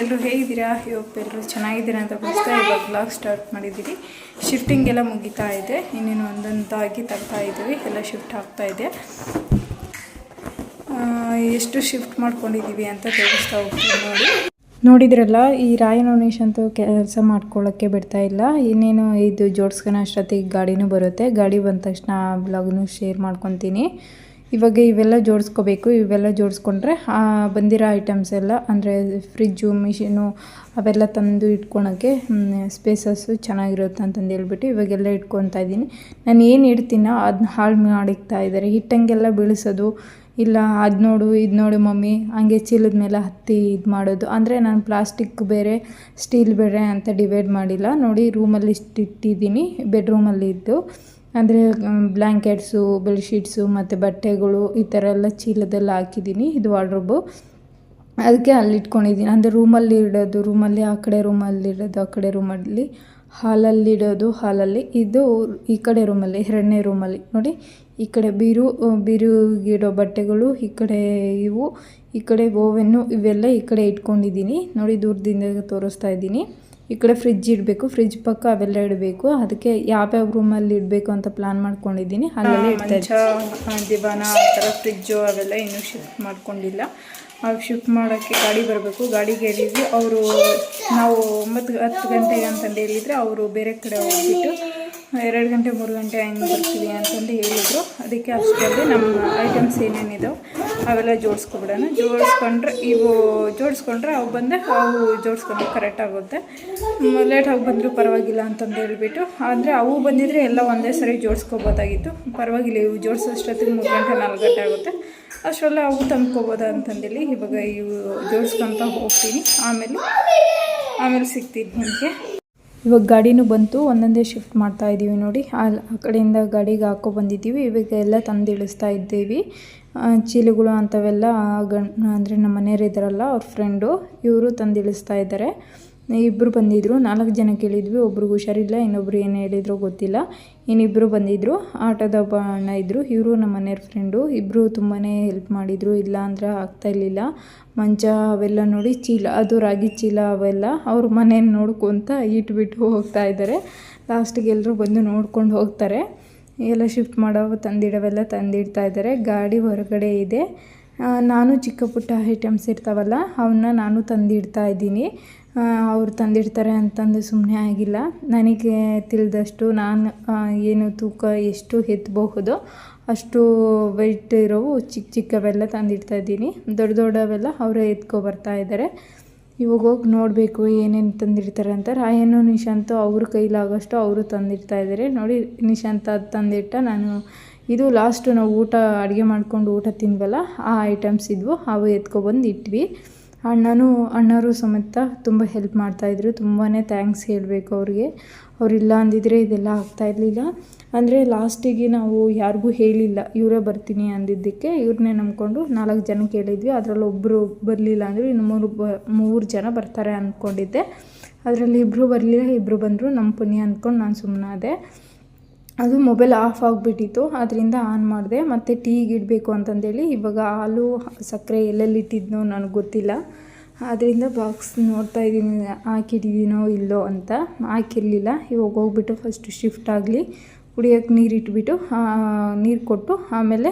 ಎಲ್ಲರೂ ಹೇಗಿದ್ದೀರಾ? ಎಲ್ಲರೂ ಚೆನ್ನಾಗಿದ್ದೀರಾ ಅಂತ ಭಾವಿಸ್ತಾ ಇವಾಗ ಬ್ಲಾಗ್ ಸ್ಟಾರ್ಟ್ ಮಾಡಿದ್ದೀರಿ. ಶಿಫ್ಟಿಂಗ್ ಎಲ್ಲ ಮುಗಿತಾ ಇದೆ. ಇನ್ನೇನು ಒಂದೊಂದಾಗಿ ತರ್ತಾ ಇದ್ದೀವಿ. ಎಲ್ಲ ಶಿಫ್ಟ್ ಆಗ್ತಾ ಇದೆ. ಎಷ್ಟು ಶಿಫ್ಟ್ ಮಾಡ್ಕೊಂಡಿದ್ದೀವಿ ಅಂತ ತೋರಿಸ್ತಾ ಹೋಗ್ತೀವಿ ನೋಡಿ. ನೋಡಿದ್ರಲ್ಲ, ಈ ರಾಯನೋನೇಶ್ ಅಂತೂ ಕೆಲಸ ಮಾಡ್ಕೊಳ್ಳೋಕ್ಕೆ ಬಿಡ್ತಾ ಇಲ್ಲ. ಇನ್ನೇನು ಇದು ಜೋಡಿಸ್ಕೊಳೋ ಅಷ್ಟೊತ್ತಿಗೆ ಗಾಡಿನೂ ಬರುತ್ತೆ. ಗಾಡಿ ಬಂದ ತಕ್ಷಣ ಬ್ಲಾಗ್ನು ಶೇರ್ ಮಾಡ್ಕೊತೀನಿ. ಇವಾಗ ಇವೆಲ್ಲ ಜೋಡಿಸ್ಕೋಬೇಕು, ಇವೆಲ್ಲ ಜೋಡಿಸ್ಕೊಂಡ್ರೆ ಬಂದಿರೋ ಐಟಮ್ಸ್ ಎಲ್ಲ, ಅಂದರೆ ಫ್ರಿಜ್ಜು ಮಿಷಿನು ಅವೆಲ್ಲ ತಂದು ಇಟ್ಕೊಳಕ್ಕೆ ಸ್ಪೇಸಸ್ಸು ಚೆನ್ನಾಗಿರುತ್ತೆ ಅಂತಂದು ಹೇಳ್ಬಿಟ್ಟು ಇವಾಗೆಲ್ಲ ಇಟ್ಕೊತಾ ಇದ್ದೀನಿ. ನಾನು ಏನು ಇಡ್ತೀನೋ ಅದನ್ನ ಹಾಳು ಮಾಡಿಕ್ತಾ ಇದ್ದಾರೆ. ಹಿಟ್ಟಂಗೆಲ್ಲ ಬೀಳಿಸೋದು, ಇಲ್ಲ ಅದು ನೋಡು, ಇದು ನೋಡು ಮಮ್ಮಿ, ಹಂಗೆ ಚೀಲದ ಮೇಲೆ ಹತ್ತಿ ಇದು ಮಾಡೋದು. ಅಂದರೆ ನಾನು ಪ್ಲಾಸ್ಟಿಕ್ ಬೇರೆ ಸ್ಟೀಲ್ ಬೇರೆ ಅಂತ ಡಿವೈಡ್ ಮಾಡಿಲ್ಲ. ನೋಡಿ ರೂಮಲ್ಲಿ ಇಷ್ಟು ಇಟ್ಟಿದ್ದೀನಿ ಬೆಡ್ರೂಮಲ್ಲಿ ಇದ್ದು. ಅಂದರೆ ಬ್ಲ್ಯಾಂಕೆಟ್ಸು ಬೆಡ್ಶೀಟ್ಸು ಮತ್ತು ಬಟ್ಟೆಗಳು ಈ ಥರ ಎಲ್ಲ ಚೀಲದಲ್ಲಿ ಹಾಕಿದ್ದೀನಿ, ಇದು ವಾರ್ಡ್ರೋಬು. ಅದಕ್ಕೆ ಅಲ್ಲಿ ಇಟ್ಕೊಂಡಿದ್ದೀನಿ. ಅಂದರೆ ರೂಮಲ್ಲಿ ಇಡೋದು, ರೂಮಲ್ಲಿ, ಆ ಕಡೆ ರೂಮಲ್ಲಿ ಇಡೋದು, ಆ ಕಡೆ ರೂಮಲ್ಲಿ, ಹಾಲಲ್ಲಿ ಇಡೋದು, ಹಾಲಲ್ಲಿ. ಇದು ಈ ಕಡೆ ರೂಮಲ್ಲಿ, ಎರಡನೇ ರೂಮಲ್ಲಿ. ನೋಡಿ, ಈ ಕಡೆ ಬೀರು ಬೀರುಗಿಡೋ ಬಟ್ಟೆಗಳು, ಈ ಕಡೆ ಇವು, ಈ ಕಡೆ ಓವೆನ್ನು ಇವೆಲ್ಲ ಈ ಕಡೆ ಇಟ್ಕೊಂಡಿದ್ದೀನಿ. ನೋಡಿ, ದೂರದಿಂದ ತೋರಿಸ್ತಾ ಇದ್ದೀನಿ. ಈ ಕಡೆ ಫ್ರಿಜ್ ಇಡಬೇಕು ಫ್ರಿಜ್ ಪಕ್ಕ ಅವೆಲ್ಲ ಇಡಬೇಕು. ಅದಕ್ಕೆ ಯಾವ್ಯಾವ ರೂಮಲ್ಲಿ ಇಡಬೇಕು ಅಂತ ಪ್ಲಾನ್ ಮಾಡ್ಕೊಂಡಿದ್ದೀನಿ. ಅಲ್ಲೆಲ್ಲ ಇಡ್ತಾ ದಿವಾನ ಆ ಥರ ಫ್ರಿಜ್ಜು ಅವೆಲ್ಲ ಇನ್ನೂ ಶಿಫ್ಟ್ ಮಾಡ್ಕೊಂಡಿಲ್ಲ. ಅವ್ರು ಶಿಫ್ಟ್ ಮಾಡೋಕ್ಕೆ ಗಾಡಿ ಬರಬೇಕು. ಗಾಡಿಗೆ ಹೇಳಿದ್ವಿ ಅವರು ನಾವು ಒಂಬತ್ತು ಹತ್ತು ಗಂಟೆಗೆ ಅಂತಂದು ಹೇಳಿದರೆ ಅವರು ಬೇರೆ ಕಡೆ ಹೋಗ್ಬಿಟ್ಟು ಎರಡು ಗಂಟೆ, ಮೂರು ಗಂಟೆ ಹಂಗೆ ಬರ್ತೀವಿ ಅಂತಂದು ಹೇಳಿದರು. ಅದಕ್ಕೆ ಅಷ್ಟರಲ್ಲಿ ನಮ್ಮ ಐಟಮ್ಸ್ ಏನೇನಿದಾವೆ ಅವೆಲ್ಲ ಜೋಡಿಸ್ಕೊಬಿಡೋಣ. ಜೋಡಿಸ್ಕೊಂಡ್ರೆ ಇವು ಜೋಡಿಸ್ಕೊಂಡ್ರೆ ಅವು ಬಂದರೆ ಅವು ಜೋಡಿಸ್ಕೊಂಡು ಕರೆಕ್ಟ್ ಆಗುತ್ತೆ. ಲೇಟಾಗಿ ಬಂದರೂ ಪರವಾಗಿಲ್ಲ ಅಂತಂದು ಹೇಳ್ಬಿಟ್ಟು, ಆದರೆ ಅವು ಬಂದಿದ್ರೆ ಎಲ್ಲ ಒಂದೇ ಸರಿ ಜೋಡಿಸ್ಕೋಬೋದಾಗಿತ್ತು. ಪರವಾಗಿಲ್ಲ, ಇವು ಜೋಡಿಸೋಷ್ಟೊತ್ತಿಗೆ ಮೂರು ಗಂಟೆ, ನಾಲ್ಕು ಗಂಟೆ ಆಗುತ್ತೆ. ಅಷ್ಟರಲ್ಲ ಅವು ತಂದ್ಕೋಬೋದಾ ಅಂತಂದೇಳಿ ಇವಾಗ ಇವು ಜೋಡಿಸ್ಕೊತ ಹೋಗ್ತೀನಿ. ಆಮೇಲೆ ಆಮೇಲೆ ಸಿಗ್ತೀನಿ ನಿಮಗೆ. ಇವಾಗ ಗಾಡಿನೂ ಬಂತು, ಒಂದೊಂದೇ ಶಿಫ್ಟ್ ಮಾಡ್ತಾ ಇದ್ದೀವಿ ನೋಡಿ. ಅಲ್ಲಿ ಆ ಕಡೆಯಿಂದ ಗಾಡಿಗೆ ಹಾಕೋ ಬಂದಿದ್ದೀವಿ. ಇವಾಗ ಎಲ್ಲ ತಂದು ಇಳಿಸ್ತಾ ಇದ್ದೀವಿ. ಚೀಲಗಳು ಅಂಥವೆಲ್ಲ ಗಂಡ, ಅಂದರೆ ನಮ್ಮ ಮನೆಯವ್ರು ಇದ್ದಾರಲ್ಲ, ಅವ್ರ ಫ್ರೆಂಡು ಇವರು ತಂದು ಇಳಿಸ್ತಾ ಇದ್ದಾರೆ. ಇಬ್ಬರು ಬಂದಿದ್ದರು ನಾಲ್ಕು ಜನ ಕೇಳಿದ್ವಿ. ಒಬ್ರಿಗೆ ಹುಷಾರಿಲ್ಲ, ಇನ್ನೊಬ್ರು ಏನು ಹೇಳಿದ್ರು ಗೊತ್ತಿಲ್ಲ. ಇನ್ನಿಬ್ಬರು ಬಂದಿದ್ದರು ಆಟೋದ ಒಬ್ಬ ಅಣ್ಣ ಇದ್ದರು ಇವರು ನಮ್ಮ ಮನೆಯವ್ರ ಫ್ರೆಂಡು ಇಬ್ಬರು ತುಂಬಾ ಹೆಲ್ಪ್ ಮಾಡಿದರು. ಇಲ್ಲ ಅಂದ್ರೆ ಆಗ್ತಾ ಇರಲಿಲ್ಲ. ಮಂಚ ಅವೆಲ್ಲ ನೋಡಿ ಚೀಲ, ಅದು ರಾಗಿ ಚೀಲ ಅವೆಲ್ಲ ಅವ್ರ ಮನೇನ ನೋಡ್ಕೊತ ಇಟ್ಬಿಟ್ಟು ಹೋಗ್ತಾ ಇದ್ದಾರೆ ಲಾಸ್ಟಿಗೆ ಎಲ್ಲರೂ ಬಂದು ನೋಡ್ಕೊಂಡು ಹೋಗ್ತಾರೆ. ಎಲ್ಲ ಶಿಫ್ಟ್ ಮಾಡೋ ತಂದಿಡವೆಲ್ಲ ತಂದಿಡ್ತಾ ಇದ್ದಾರೆ ಗಾಡಿ ಹೊರಗಡೆ ಇದೆ. ನಾನು ಚಿಕ್ಕ ಪುಟ್ಟ ಐಟಮ್ಸ್ ಇರ್ತಾವಲ್ಲ ಅವನ್ನ ನಾನು ತಂದಿಡ್ತಾ ಇದ್ದೀನಿ. ಅವ್ರು ತಂದಿಡ್ತಾರೆ ಅಂತಂದು ಸುಮ್ಮನೆ ಆಗಿಲ್ಲ. ನನಗೆ ತಿಳಿದಷ್ಟು ನಾನು ಏನು ತೂಕ ಎಷ್ಟು ಎತ್ತಬಹುದು ಅಷ್ಟು ವೆಯ್ಟ್ ಇರೋವು ಚಿಕ್ಕ ಚಿಕ್ಕವೆಲ್ಲ ತಂದಿಡ್ತಾ ಇದ್ದೀನಿ. ದೊಡ್ಡ ದೊಡ್ಡವೆಲ್ಲ ಅವರೇ ಎತ್ಕೊ ಬರ್ತಾ ಇದ್ದಾರೆ. ಇವಾಗ ಹೋಗಿ ನೋಡಬೇಕು ಏನೇನು ತಂದಿರ್ತಾರೆ ಅಂತ. ರಾಯನು ನಿಶಾಂತು ಅವ್ರ ಕೈಲಾಗೋಷ್ಟು ಅವರು ತಂದಿರ್ತಾ ಇದ್ದಾರೆ. ನೋಡಿ, ನಿಶಾಂತ ತಂದಿಟ್ಟ ನಾನು ಇದು ಲಾಸ್ಟು ನಾವು ಊಟ ಅಡುಗೆ ಮಾಡ್ಕೊಂಡು ಊಟ ತಿಂದ್ವಲ್ಲ, ಆ ಐಟಮ್ಸ್ ಇದ್ವು, ಅವು ಎತ್ಕೊಬಂದು ಇಟ್ವಿ. ಅಣ್ಣನೂ, ಅಣ್ಣರು ಸಮೇತ ತುಂಬ ಹೆಲ್ಪ್ ಮಾಡ್ತಾಯಿದ್ರು ತುಂಬಾ ಥ್ಯಾಂಕ್ಸ್ ಹೇಳಬೇಕು ಅವ್ರಿಗೆ. ಅವರಿಲ್ಲ ಅಂದಿದ್ರೆ ಇದೆಲ್ಲ ಆಗ್ತಾ ಇರಲಿಲ್ಲ. ಅಂದರೆ ಲಾಸ್ಟಿಗೆ ನಾವು ಯಾರಿಗೂ ಹೇಳಿಲ್ಲ. ಇವರೇ ಬರ್ತೀನಿ ಅಂದಿದ್ದಕ್ಕೆ ಇವ್ರನ್ನೇ ನಂಬ್ಕೊಂಡು ನಾಲ್ಕು ಜನ ಕೇಳಿದ್ವಿ. ಅದರಲ್ಲಿ ಒಬ್ಬರು ಬರಲಿಲ್ಲ ಅಂದರೆ ಇನ್ನು ಮೂರು ಬ, ಮೂರು ಜನ ಬರ್ತಾರೆ ಅಂದ್ಕೊಂಡಿದ್ದೆ ಅದರಲ್ಲಿ ಇಬ್ಬರು ಬರಲಿಲ್ಲ ಇಬ್ಬರು ಬಂದರು. ನಮ್ಮ ಪುಣ್ಯ ಅಂದ್ಕೊಂಡು ನಾನು ಸುಮ್ಮನಾದೆ ಅದು ಮೊಬೈಲ್ ಆಫ್ ಆಗಿಬಿಟ್ಟಿತ್ತು, ಅದರಿಂದ ಆನ್ ಮಾಡಿದೆ, ಮತ್ತು ಟೀಗೆ ಇಡಬೇಕು ಅಂತಂದೇಳಿ ಇವಾಗ ಹಾಲು, ಸಕ್ಕರೆ ಎಲ್ಲೆಲ್ಲಿ ಇಟ್ಟಿದ್ನೋ ನನಗೆ ಗೊತ್ತಿಲ್ಲ. ಅದರಿಂದ ಬಾಕ್ಸ್ ನೋಡ್ತಾ ಇದ್ದೀನಿ, ಹಾಕಿಟ್ಟಿದ್ದೀನೋ ಇಲ್ಲೋ ಅಂತ. ಹಾಕಿರಲಿಲ್ಲ, ಇವಾಗ ಹೋಗ್ಬಿಟ್ಟು ಫಸ್ಟು ಶಿಫ್ಟ್ ಆಗಲಿ ಕುಡಿಯೋಕ್ಕೆ ನೀರು ಇಟ್ಬಿಟ್ಟು ನೀರು ಕೊಟ್ಟು ಆಮೇಲೆ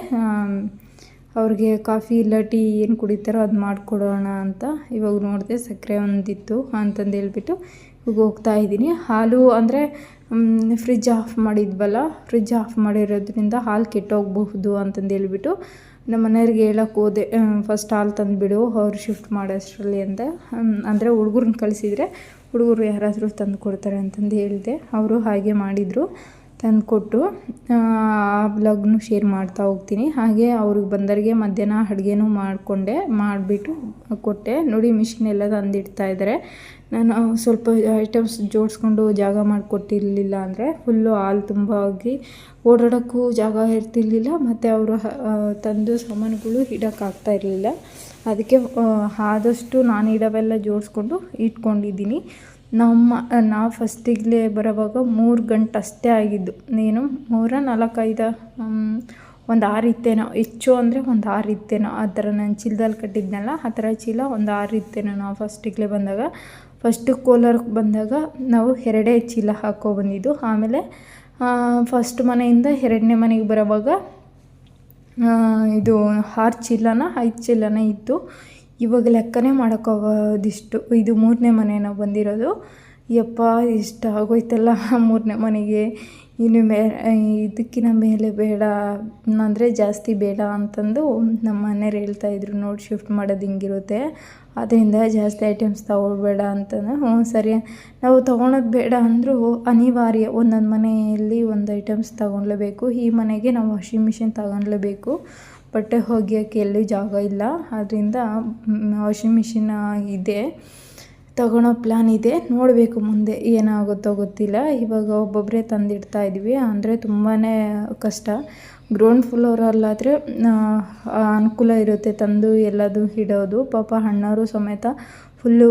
ಅವ್ರಿಗೆ ಕಾಫಿ ಇಲ್ಲ, ಟೀ ಏನು ಕುಡಿತಾರೋ ಅದು ಮಾಡಿಕೊಡೋಣ ಅಂತ ಇವಾಗ ನೋಡಿದೆ ಸಕ್ಕರೆ ಒಂದಿತ್ತು ಅಂತಂದು ಹೇಳ್ಬಿಟ್ಟು ಇವಾಗ ಹೋಗ್ತಾ ಇದ್ದೀನಿ. ಹಾಲು ಅಂದರೆ ಫ್ರಿಜ್ ಆಫ್ ಮಾಡಿದ್ವಲ್ಲ ಫ್ರಿಜ್ ಆಫ್ ಮಾಡಿರೋದ್ರಿಂದ ಹಾಲು ಕೆಟ್ಟೋಗಬಹುದು ಅಂತಂದು ಹೇಳ್ಬಿಟ್ಟು ನಮ್ಮ ಮನೆಯವ್ರಿಗೆ ಹೇಳಕ್ಕೆ ಹೋದೆ ಫಸ್ಟ್ ಹಾಲು ತಂದುಬಿಡು, ಅವ್ರು ಶಿಫ್ಟ್ ಮಾಡೋಷ್ಟರಲ್ಲಿ ಅಂತ ಅಂದರೆ ಹುಡುಗರನ್ನ ಕಳಿಸಿದರೆ ಹುಡುಗರು ಯಾರಾದರೂ ತಂದು ಕೊಡ್ತಾರೆ ಅಂತಂದು ಹೇಳಿದೆ, ಅವರು ಹಾಗೆ ಮಾಡಿದರು. ತಂದುಕೊಟ್ಟು, ಆ ಬ್ಲಾಗ್ನು ಶೇರ್ ಮಾಡ್ತಾ ಹೋಗ್ತೀನಿ. ಹಾಗೆ ಅವ್ರಿಗೆ ಬಂದವರಿಗೆ ಮಧ್ಯಾಹ್ನ ಅಡುಗೆನೂ ಮಾಡಿಕೊಂಡೆ, ಮಾಡಿಬಿಟ್ಟು ಕೊಟ್ಟೆ. ನೋಡಿ ಮಿಷಿನ್ ಎಲ್ಲ ತಂದಿಡ್ತಾ ಇದ್ದಾರೆ ನಾನು ಸ್ವಲ್ಪ ಐಟಮ್ಸ್ ಜೋಡಿಸ್ಕೊಂಡು ಜಾಗ ಮಾಡಿಕೊಟ್ಟಿರಲಿಲ್ಲ ಅಂದರೆ ಫುಲ್ಲು ಹಾಲು ತುಂಬ ಆಗಿ ಓಡಾಡೋಕ್ಕೂ ಜಾಗ ಇರ್ತಿರ್ಲಿಲ್ಲ. ಮತ್ತು ಅವರು ತಂದು ಸಾಮಾನುಗಳು ಇಡೋಕ್ಕಾಗ್ತಾ ಇರಲಿಲ್ಲ. ಅದಕ್ಕೆ ಆದಷ್ಟು ನಾನು ಇಡವೆಲ್ಲ ಜೋಡಿಸ್ಕೊಂಡು ಇಟ್ಕೊಂಡಿದ್ದೀನಿ. ನಮ್ಮ ನಾವು ಫಸ್ಟಿಗೆ ಬರೋವಾಗ ಮೂರು ಗಂಟೆ ಅಷ್ಟೇ ಆಗಿದ್ದು. ನೀನು ಮೂರ ನಾಲ್ಕೈದು ಒಂದು ಆರು ಇತ್ತೇನೋ. ಹೆಚ್ಚು ಅಂದರೆ ಒಂದು ಆರು ಇತ್ತೇನೋ. ಆ ಥರ ನಾನು ಚೀಲದಲ್ಲಿ ಕಟ್ಟಿದ್ನಲ್ಲ, ಆ ಥರ ಚೀಲ ಒಂದು ಆರು ಇತ್ತೇನೋ ನಾವು ಫಸ್ಟಿಗೆ ಬಂದಾಗ. ಫಸ್ಟು ಕೋಲಾರಕ್ಕೆ ಬಂದಾಗ ನಾವು ಎರಡೇ ಚೀಲ ಹಾಕೋ ಬಂದಿದ್ದು. ಆಮೇಲೆ ಫಸ್ಟ್ ಮನೆಯಿಂದ ಎರಡನೇ ಮನೆಗೆ ಬರೋವಾಗ ಇದು ಆರು ಚೀಲನ, ಐದು ಚೀಲನ ಇತ್ತು. ಇವಾಗ ಲೆಕ್ಕನೇ ಮಾಡೋಕ್ಕಾಗೋದಿಷ್ಟು ಇದು ಮೂರನೇ ಮನೆ ನಾವು ಬಂದಿರೋದು. ಯಪ್ಪ, ಇಷ್ಟ ಆಗೋಯ್ತಲ್ಲ ಮೂರನೇ ಮನೆಗೆ. ಇನ್ನು ಮೇ ಇದಕ್ಕಿಂತ ಮೇಲೆ ಬೇಡ ಅಂದರೆ ಜಾಸ್ತಿ ಬೇಡ ಅಂತಂದು ನಮ್ಮ ಮನೆಯವ್ರು ಹೇಳ್ತಾಯಿದ್ರು ನೋಡಿ, ಶಿಫ್ಟ್ ಮಾಡೋದು ಹಿಂಗಿರುತ್ತೆ. ಅದರಿಂದ ಜಾಸ್ತಿ ಐಟಮ್ಸ್ ತೊಗೊಳ್ಬೇಡ ಅಂತಂದು. ಹ್ಞೂ, ಸರಿ. ನಾವು ತೊಗೊಳೋದು ಬೇಡ ಅಂದರೂ ಅನಿವಾರ್ಯ. ಒಂದೊಂದು ಮನೆಯಲ್ಲಿ ಒಂದು ಐಟಮ್ಸ್ ತೊಗೊಳ್ಲೇಬೇಕು. ಈ ಮನೆಗೆ ನಾವು ವಾಷಿಂಗ್ ಮಿಷಿನ್ ತಗೊಳ್ಲೇಬೇಕು. ಬಟ್ಟೆ ಒಗ್ಯೋಕ್ಕೆ ಎಲ್ಲಿ ಜಾಗ ಇಲ್ಲ. ಆದ್ದರಿಂದ ವಾಷಿಂಗ್ ಮಿಷಿನ್ ಇದೆ. ತಗೊಳ್ಳೋ ಪ್ಲ್ಯಾನ್ ಇದೆ. ನೋಡಬೇಕು ಮುಂದೆ ಏನಾಗುತ್ತೋ ಗೊತ್ತಿಲ್ಲ. ಇವಾಗ ಒಬ್ಬೊಬ್ಬರೇ ತಂದಿಡ್ತಾ ಇದ್ವಿ. ಅಂದರೆ ತುಂಬಾ ಕಷ್ಟ. ಗ್ರೌಂಡ್ ಫ್ಲೋರಲ್ಲಾದರೆ ಅನುಕೂಲ ಇರುತ್ತೆ ತಂದು ಎಲ್ಲದು ಇಡೋದು. ಪಾಪ ಅಣ್ಣವರು ಸಮೇತ ಫುಲ್ಲು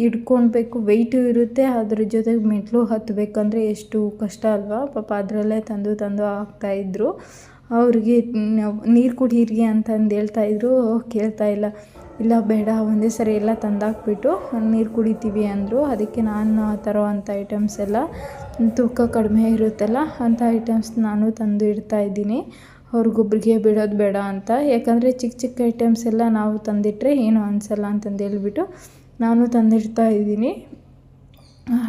ಹಿಡ್ಕೊಳ್ಬೇಕು ವೆಯ್ಟು ಇರುತ್ತೆ. ಅದ್ರ ಜೊತೆಗೆ ಮೆಟ್ಲು ಹತ್ತಬೇಕಂದ್ರೆ ಎಷ್ಟು ಕಷ್ಟ ಅಲ್ವಾ. ಪಾಪ ಅದರಲ್ಲೇ ತಂದು ತಂದು ಹಾಕ್ತಾಯಿದ್ರು ಅವ್ರಿಗೆ ನೀರು ಕುಡಿಯಿರಿ ಅಂತಂದು ಹೇಳ್ತಾಯಿದ್ರು ಕೇಳ್ತಾ ಇಲ್ಲ. ಇಲ್ಲ ಬೇಡ, ಒಂದೇ ಸರಿ ಎಲ್ಲ ತಂದಾಕ್ಬಿಟ್ಟು ನೀರು ಕುಡಿತೀವಿ ಅಂದರು. ಅದಕ್ಕೆ ನಾನು ತರೋವಂಥ ಐಟಮ್ಸ್ ಎಲ್ಲ ತೂಕ ಕಡಿಮೆ ಇರುತ್ತಲ್ಲ ಅಂಥ ಐಟಮ್ಸ್ ನಾನು ತಂದು ಇಡ್ತಾ ಇದ್ದೀನಿ. ಅವ್ರಿಗೊಬ್ರಿಗೆ ಬಿಡೋದು ಬೇಡ ಅಂತ. ಯಾಕಂದರೆ ಚಿಕ್ಕ ಚಿಕ್ಕ ಐಟಮ್ಸ್ ಎಲ್ಲ ನಾವು ತಂದಿಟ್ಟರೆ ಏನು ಅನಿಸಲ್ಲ ಅಂತಂದು ಹೇಳ್ಬಿಟ್ಟು ನಾನು ತಂದಿಡ್ತಾ ಇದ್ದೀನಿ.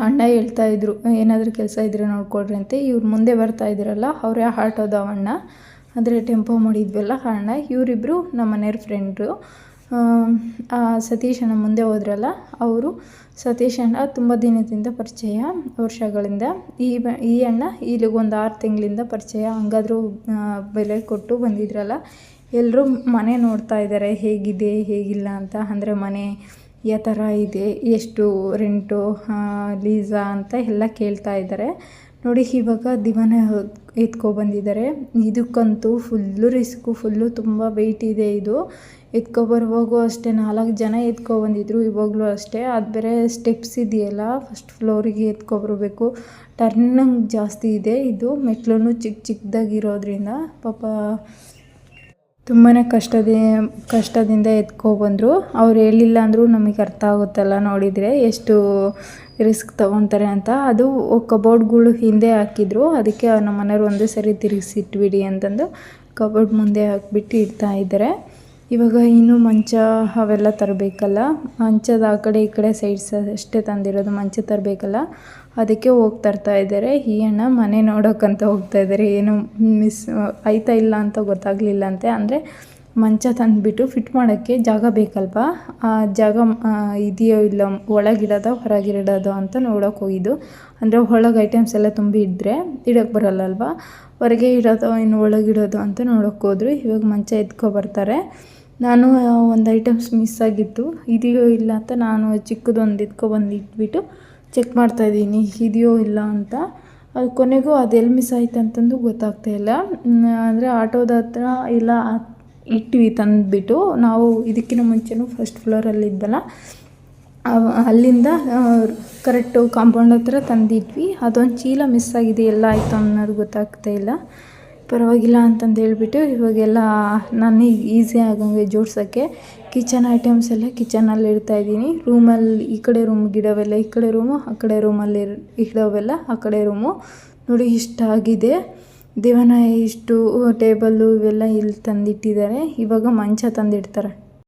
ಅಣ್ಣ ಹೇಳ್ತಾ ಇದ್ರು, ಏನಾದರೂ ಕೆಲಸ ಇದ್ದರೆ ನೋಡ್ಕೊಡ್ರಿ ಅಂತ. ಇವ್ರು ಮುಂದೆ ಬರ್ತಾ ಇದ್ರಲ್ಲ, ಅವರೇ ಆಟೋದ ಅಣ್ಣ. ಅಂದರೆ ಟೆಂಪೋ ಮಾಡಿದ್ವಲ್ಲ ಅಣ್ಣ ಇವರಿಬ್ಬರು ನಮ್ಮ ಮನೆಯವ್ರ ಫ್ರೆಂಡ್ರು ಸತೀಶ್ ಅಣ್ಣ ಮುಂದೆ ಹೋದ್ರಲ್ಲ, ಅವರು. ಸತೀಶ್ ಅಣ್ಣ ತುಂಬ ದಿನದಿಂದ ಪರಿಚಯ, ವರ್ಷಗಳಿಂದ. ಈ ಈ ಅಣ್ಣ ಇಲ್ಲಿಗೊಂದು ಆರು ತಿಂಗಳಿಂದ ಪರಿಚಯ, ಹಂಗಾದ್ರೂ ಬೆಲೆ ಕೊಟ್ಟು ಬಂದಿದ್ರಲ್ಲ. ಎಲ್ಲರೂ ಮನೆ ನೋಡ್ತಾ ಇದ್ದಾರೆ ಹೇಗಿದೆ, ಹೇಗಿಲ್ಲ ಅಂತ. ಅಂದರೆ ಮನೆ ಯಾವ ಥರ ಇದೆ, ಎಷ್ಟು ರೆಂಟು ಲೀಸಾ ಅಂತ ಎಲ್ಲ ಕೇಳ್ತಾ ಇದ್ದಾರೆ. ನೋಡಿ, ಇವಾಗ ದಿವಾನ ಎತ್ಕೊಬಂದಿದ್ದಾರೆ. ಇದಕ್ಕಂತೂ ಫುಲ್ಲು ರಿಸ್ಕು, ಫುಲ್ಲು ತುಂಬ ವೆಯ್ಟ್ ಇದೆ ಇದು. ಎತ್ಕೊಬರುವಾಗೂ ಅಷ್ಟೇ, ನಾಲ್ಕು ಜನ ಎತ್ಕೊಬಂದಿದ್ರು ಇವಾಗಲೂ ಅಷ್ಟೇ. ಅದು ಬೇರೆ ಸ್ಟೆಪ್ಸ್ ಇದೆಯಲ್ಲ ಫಸ್ಟ್ ಫ್ಲೋರಿಗೆ ಎತ್ಕೊಬರ್ಬೇಕು. ಟರ್ನಿಂಗ್ ಜಾಸ್ತಿ ಇದೆ ಇದು ಮೆಟ್ಲೂ ಚಿಕ್ಕ ಚಿಕ್ಕದಾಗಿರೋದ್ರಿಂದ ಪಾಪ ತುಂಬಾ ಕಷ್ಟದ, ಕಷ್ಟದಿಂದ ಎತ್ಕೊಬಂದರು. ಅವ್ರು ಹೇಳಿಲ್ಲ ಅಂದರೂ ನಮಗೆ ಅರ್ಥ ಆಗುತ್ತಲ್ಲ ನೋಡಿದರೆ, ಎಷ್ಟು ರಿಸ್ಕ್ ತೊಗೊತಾರೆ ಅಂತ. ಅದು ಕಬೋರ್ಡ್ಗಳು ಹಿಂದೆ ಹಾಕಿದ್ರು. ಅದಕ್ಕೆ ನಮ್ಮ ಮನೆಯವ್ರು ಒಂದೇ ಸರಿ ತಿರುಗಿಸಿಟ್ಬಿಡಿ ಅಂತಂದು ಕಬೋರ್ಡ್ ಮುಂದೆ ಹಾಕಿಬಿಟ್ಟು ಇಡ್ತಾ ಇದ್ದಾರೆ ಇವಾಗ ಇನ್ನೂ ಮಂಚ ಅವೆಲ್ಲ ತರಬೇಕಲ್ಲ. ಮಂಚದ ಆ ಕಡೆ ಈ ಕಡೆ ಸೈಡ್ಸ್ ಅಷ್ಟೇ ತಂದಿರೋದು. ಮಂಚ ತರಬೇಕಲ್ಲ. ಅದಕ್ಕೆ ಹೋಗ್ತಾ ಇದ್ದಾರೆ. ಈ ಅಣ್ಣ ಮನೆ ನೋಡೋಕ್ಕಂತ ಹೋಗ್ತಾ ಇದ್ದಾರೆ. ಏನು ಮಿಸ್ ಆಯ್ತಾ ಇಲ್ಲ ಅಂತ ಗೊತ್ತಾಗಲಿಲ್ಲ ಅಂತೆ ಅಂದರೆ ಮಂಚ ತಂದುಬಿಟ್ಟು ಫಿಟ್ ಮಾಡೋಕ್ಕೆ ಜಾಗ ಬೇಕಲ್ವಾ? ಆ ಜಾಗ ಇದೆಯೋ ಇಲ್ಲ, ಒಳಗಿಡೋದ ಹೊರಗಿಡೋದು ಅಂತ ನೋಡೋಕೆ ಹೋಗಿದ್ದು. ಅಂದರೆ ಒಳಗೆ ಐಟಮ್ಸ್ ಎಲ್ಲ ತುಂಬಿ ಇದ್ದರೆ ಇಡೋಕ್ಕೆ ಬರಲ್ಲಲ್ವ? ಹೊರಗೆ ಇಡೋದು, ಇನ್ನು ಒಳಗಿಡೋದು ಅಂತ ನೋಡೋಕೆ ಹೋದ್ರು. ಇವಾಗ ಮಂಚ ಎತ್ಕೊ ಬರ್ತಾರೆ. ನಾನು ಒಂದು ಐಟಮ್ಸ್ ಮಿಸ್ ಆಗಿತ್ತು. ಇದೆಯೋ ಇಲ್ಲ ಅಂತ ನಾನು ಚಿಕ್ಕದೊಂದು ಎತ್ಕೊಬಂದು ಇಟ್ಬಿಟ್ಟು ಚೆಕ್ ಮಾಡ್ತಾ ಇದ್ದೀನಿ, ಇದೆಯೋ ಇಲ್ಲ ಅಂತ. ಅದು ಕೊನೆಗೂ ಅದೆಲ್ಲಿ ಮಿಸ್ ಆಯ್ತು ಅಂತಂದು ಗೊತ್ತಾಗ್ತಾ ಇಲ್ಲ. ಅಂದರೆ ಆಟೋದ ಹತ್ರ ಇಲ್ಲ ಇಟ್ವಿ ತಂದುಬಿಟ್ಟು. ನಾವು ಇದಕ್ಕಿಂತ ಮುಂಚೆನೂ ಫಸ್ಟ್ ಫ್ಲೋರಲ್ಲಿ ಇದ್ದಲ್ಲ. ಅಲ್ಲಿಂದ ಕರೆಕ್ಟು ಕಾಂಪೌಂಡ್ ಹತ್ರ ತಂದಿದ್ವಿ. ಅದೊಂದು ಚೀಲ ಮಿಸ್ ಆಗಿದೆ, ಎಲ್ಲ ಆಯಿತು ಅನ್ನೋದು ಗೊತ್ತಾಗ್ತಾ ಇಲ್ಲ. ಪರವಾಗಿಲ್ಲ ಅಂತಂದು ಹೇಳ್ಬಿಟ್ಟು ಇವಾಗೆಲ್ಲ ನನಗೆ ಈಸಿ ಆಗಂಗೆ ಜೋಡ್ಸೋಕ್ಕೆ ಕಿಚನ್ ಐಟಮ್ಸ್ ಎಲ್ಲ ಕಿಚನಲ್ಲಿ ಇಡ್ತಾ ಇದ್ದೀನಿ. ರೂಮಲ್ಲಿ ಈ ಕಡೆ ರೂಮ್ ಗಿಡವೆಲ್ಲ, ಈ ಕಡೆ ರೂಮು ಆ ಕಡೆ ರೂಮಲ್ಲಿ ಇಡೋವೆಲ್ಲ ಆ ಕಡೆ ರೂಮು ನೋಡಿ ಇಷ್ಟ ಆಗಿದೆ. ದೇವನ ಇಷ್ಟು ಟೇಬಲ್ಲು ಇವೆಲ್ಲ ಇಲ್ಲಿ ತಂದಿಟ್ಟಿದ್ದಾರೆ. ಇವಾಗ ಮಂಚ ತಂದಿಡ್ತಾರೆ.